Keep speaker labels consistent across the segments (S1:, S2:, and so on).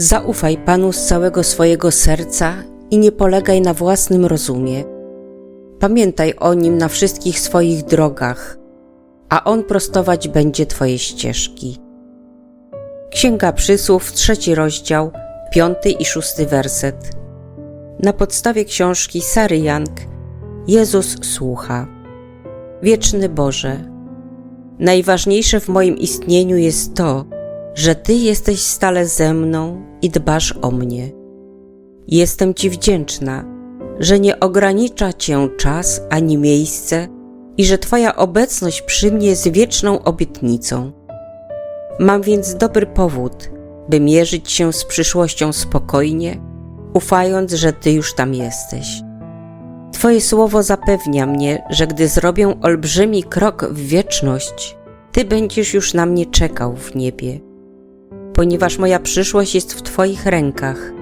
S1: Zaufaj Panu z całego swojego serca i nie polegaj na własnym rozumie. Pamiętaj o Nim na wszystkich swoich drogach, a On prostować będzie Twoje ścieżki. Księga Przysłów, trzeci rozdział, piąty i szósty werset. Na podstawie książki Sary Young Jezus słucha. Wieczny Boże, najważniejsze w moim istnieniu jest to, że Ty jesteś stale ze mną i dbasz o mnie. Jestem Ci wdzięczna, że nie ogranicza Cię czas ani miejsce i że Twoja obecność przy mnie jest wieczną obietnicą. Mam więc dobry powód, by mierzyć się z przyszłością spokojnie, ufając, że Ty już tam jesteś. Twoje słowo zapewnia mnie, że gdy zrobię olbrzymi krok w wieczność, Ty będziesz już na mnie czekał w niebie. Ponieważ moja przyszłość jest w Twoich rękach,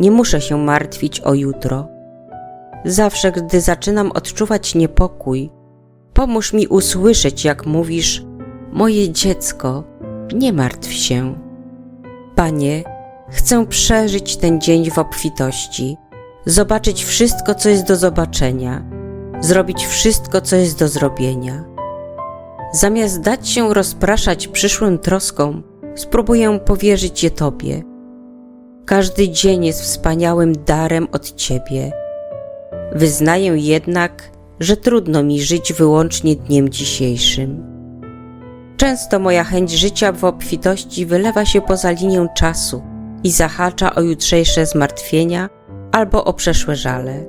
S1: nie muszę się martwić o jutro. Zawsze, gdy zaczynam odczuwać niepokój, pomóż mi usłyszeć, jak mówisz: Moje dziecko, nie martw się. Panie, chcę przeżyć ten dzień w obfitości, zobaczyć wszystko, co jest do zobaczenia, zrobić wszystko, co jest do zrobienia. Zamiast dać się rozpraszać przyszłym troskom, spróbuję powierzyć je Tobie. Każdy dzień jest wspaniałym darem od Ciebie. Wyznaję jednak, że trudno mi żyć wyłącznie dniem dzisiejszym. Często moja chęć życia w obfitości wylewa się poza linię czasu i zahacza o jutrzejsze zmartwienia albo o przeszłe żale.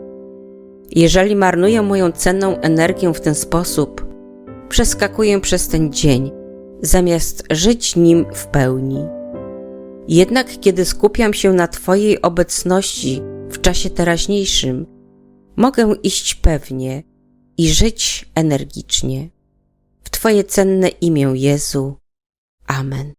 S1: Jeżeli marnuję moją cenną energię w ten sposób, przeskakuję przez ten dzień, zamiast żyć nim w pełni. Jednak kiedy skupiam się na Twojej obecności w czasie teraźniejszym, mogę iść pewnie i żyć energicznie. W Twoje cenne imię Jezu. Amen.